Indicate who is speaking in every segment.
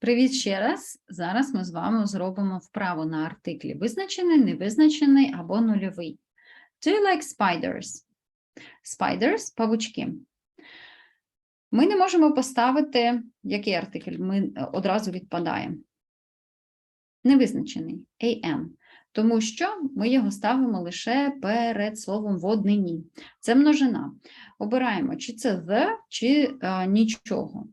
Speaker 1: Привіт ще раз. Зараз ми з вами зробимо вправу на артиклі визначений, невизначений або нульовий. Do you like spiders? Spiders – павучки. Ми не можемо поставити який артикль, ми е, одразу відпадає. Невизначений an. Тому що ми його ставимо лише перед словом в однині. Це множина. Обираємо, чи це the, чи е, нічого.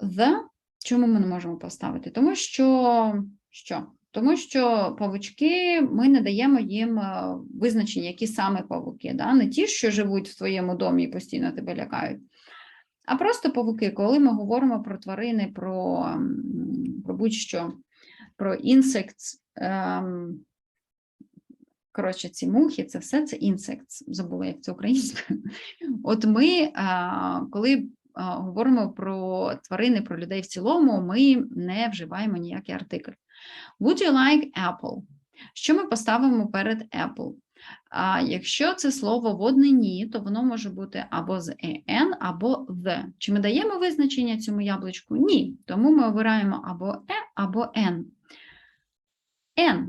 Speaker 1: The Чому ми не можемо поставити? Тому що, що? Тому що павучки ми не даємо їм е, визначення, які саме павуки, да? не ті, що живуть в твоєму домі і постійно тебе лякають, а просто павуки, коли ми говоримо про тварини, про, про будь-що, про insects, ем, коротше, ці мухи, це все це insects, забула, як це українською. От ми, а, коли говоримо про тварини, про людей в цілому, ми не вживаємо ніякий артикль. Would you like apple? Що ми поставимо перед apple? А якщо це слово в однині, то воно може бути або з en, або the. Чи ми даємо визначення цьому яблучку? Ні. Тому ми обираємо або e, або n. N.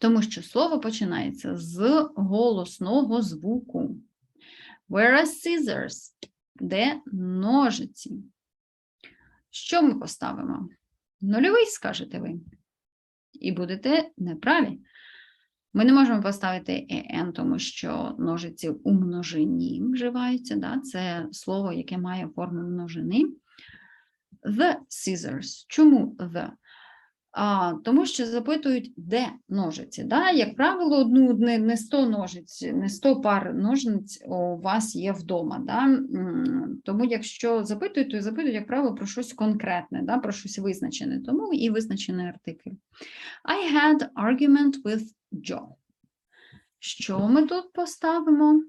Speaker 1: Тому що слово починається з голосного звуку. Whereas scissors, де ножиці. Що ми поставимо? Нульовий, скажете ви. І будете неправі. Ми не можемо поставити en, тому що ножиці у множині вживаються. Да? Це слово, яке має форму множини. The scissors. Чому the? А, тому що запитують, де ножиці. Да? Як правило, одну не, не 100 ножиць, не 100 пар ножниць у вас є вдома. Да? Тому, якщо запитують, то запитують, як правило, про щось конкретне, да? про щось визначене. Тому і визначений артикль. I had argument with Joe. Що ми тут поставимо?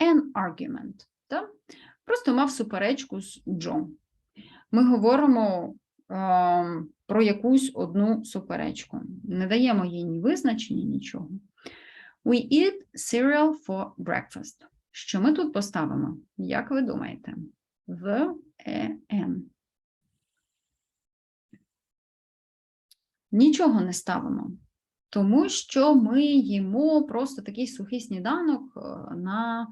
Speaker 1: An argument. Да? Просто мав суперечку з Джо. Ми говоримо е, про якусь одну суперечку. Не даємо їй ні визначення, нічого. We eat cereal for breakfast. Що ми тут поставимо? Як ви думаєте? The, e, n. Нічого не ставимо, тому що ми їмо просто такий сухий сніданок е, на е,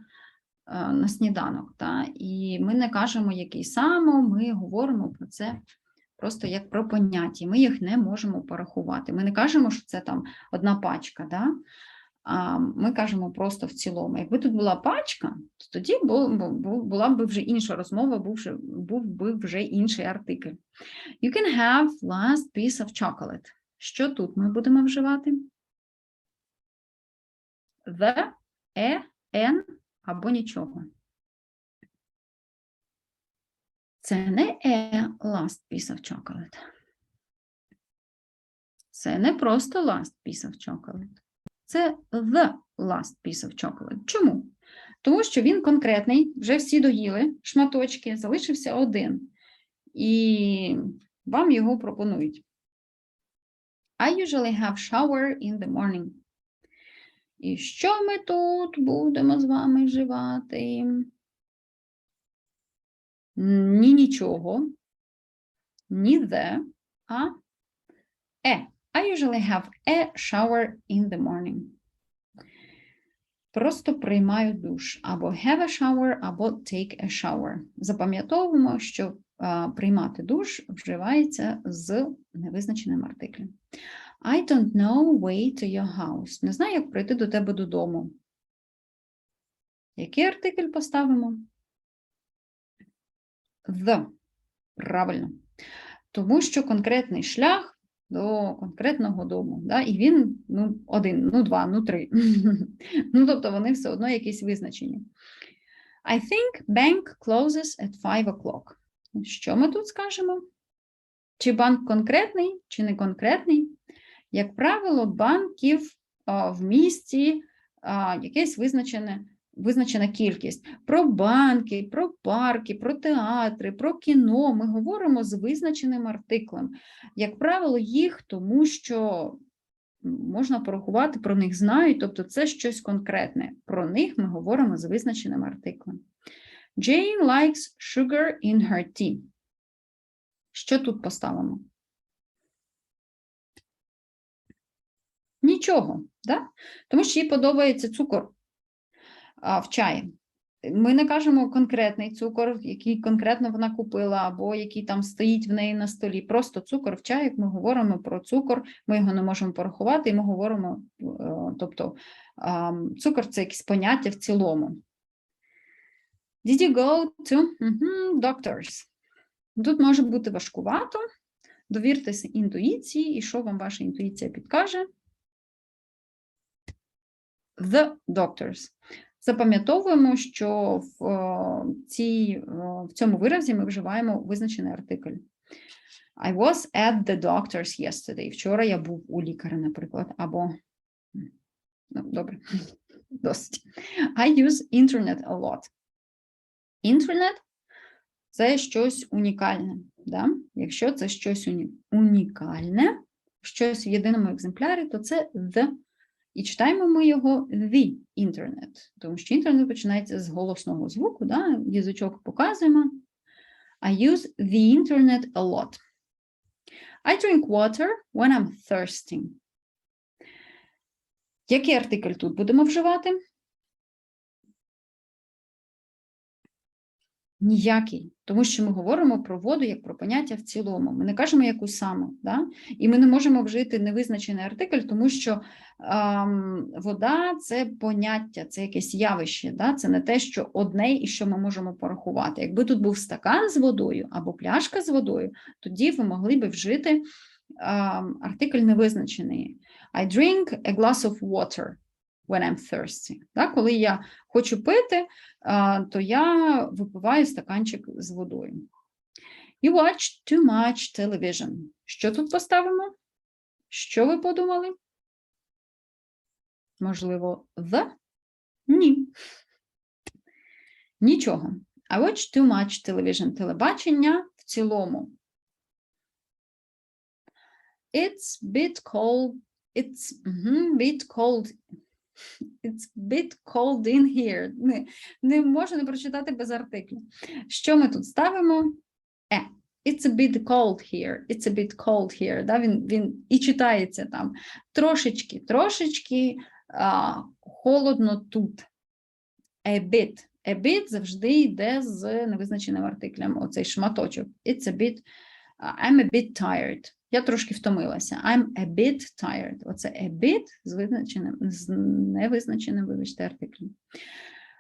Speaker 1: на сніданок. Та? І ми не кажемо, який саме, ми говоримо про це просто як про поняття. Ми їх не можемо порахувати. Ми не кажемо, що це там одна пачка. Да? А ми кажемо просто в цілому. Якби тут була пачка, то тоді була б вже інша розмова, був би вже інший артикль. You can have last piece of chocolate. Що тут ми будемо вживати? The, e, n або нічого. Це не a last piece of chocolate. Це не просто last piece of chocolate. Це the last piece of chocolate. Чому? Тому що він конкретний, вже всі доїли шматочки, залишився один. І вам його пропонують. I usually have shower in the morning. І що ми тут будемо з вами вживати? Ні нічого, ні the, а е. I usually have a shower in the morning. Просто приймаю душ. Або have a shower, або take a shower. Запам'ятовуємо, що приймати душ вживається з невизначеним артиклем. I don't know way to your house. Не знаю, як пройти до тебе додому. Який артикль поставимо? The. Правильно. Тому що конкретний шлях до конкретного дому. Да? І він ну, один, ну два, ну три. ну, тобто вони все одно якісь визначені. I think bank closes at 5 o'clock. Що ми тут скажемо? Чи банк конкретний, чи не конкретний? Як правило, банків в місті якесь визначене. Визначена кількість про банки, про парки, про театри, про кіно. Ми говоримо з визначеним артиклем. Як правило, їх, тому що можна порахувати, про них знають, тобто це щось конкретне. Про них ми говоримо з визначеним артиклем. Jane likes sugar in her tea. Що тут поставимо? Нічого, да? тому що їй подобається цукор а, в чаї. Ми не кажемо конкретний цукор, який конкретно вона купила, або який там стоїть в неї на столі. Просто цукор в чаї, як ми говоримо про цукор, ми його не можемо порахувати, і ми говоримо, е, тобто цукор це якесь поняття в цілому. Did you go to doctors? Тут може бути важкувато. Довіртеся інтуїції, і що вам ваша інтуїція підкаже? The doctors. Запам'ятовуємо, що в, е, цій, е, в цьому виразі ми вживаємо визначений артикль. I was at the doctor's yesterday. Вчора я був у лікаря, наприклад, або ну, добре, досить. I use internet a lot. Інтернет це щось унікальне. Да? Якщо це щось унікальне, щось в єдиному екземплярі, то це the. І читаємо ми його the internet, тому що інтернет починається з голосного звуку, да? язичок показуємо. I use the internet a lot. I drink water when I'm thirsty. Який артикль тут будемо вживати? Ніякий, тому що ми говоримо про воду як про поняття в цілому. Ми не кажемо яку саме, да? і ми не можемо вжити невизначений артикль, тому що ем, вода це поняття, це якесь явище, да? це не те, що одне і що ми можемо порахувати. Якби тут був стакан з водою або пляшка з водою, тоді ви могли би вжити ем, артикль невизначений. I drink a glass of water when I'm thirsty. Да? Коли я хочу пити, то я випиваю стаканчик з водою. You watch too much television. Що тут поставимо? Що ви подумали? Можливо, the? Ні. Нічого. I watch too much television. Телебачення в цілому. It's bit cold. It's мгм, bit cold. It's a bit cold in here. Не, не можна не прочитати без артиклю. Що ми тут ставимо? Е. It's a bit cold here. It's a bit cold here. Да? Він, він і читається там. Трошечки, трошечки а, холодно тут. A bit. A bit завжди йде з невизначеним артиклем. Оцей шматочок. It's a bit. I'm a bit tired. Я трошки втомилася. I'm a bit tired. Оце a bit з визначеним, з невизначеним, вибачте, артиклем.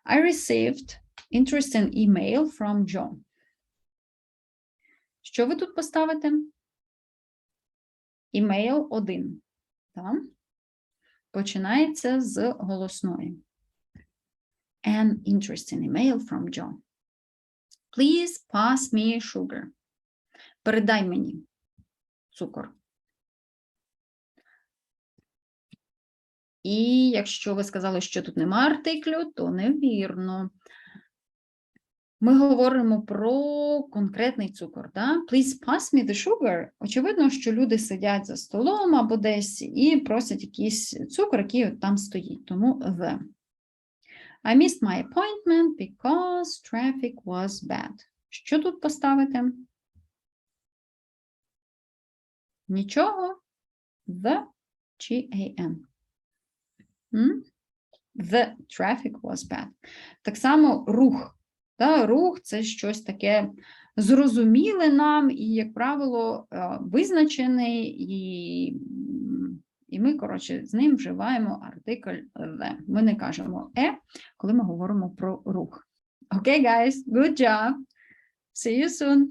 Speaker 1: I received interesting email from John. Що ви тут поставите? Email 1. Так? Починається з голосної. An interesting email from John. Please pass me sugar. Передай мені цукор. І якщо ви сказали, що тут нема артиклю, то невірно. Ми говоримо про конкретний цукор. Да? Please pass me the sugar. Очевидно, що люди сидять за столом або десь і просять якийсь цукор, який от там стоїть. Тому the. I missed my appointment because traffic was bad. Що тут поставити? Нічого. The чи an. М? The traffic was bad. Так само рух. Та, рух це щось таке зрозуміле нам і, як правило, е, визначений, і, і ми, коротше, з ним вживаємо артикль the. Ми не кажемо е, коли ми говоримо про рух. Окей, guys, good job. See you soon.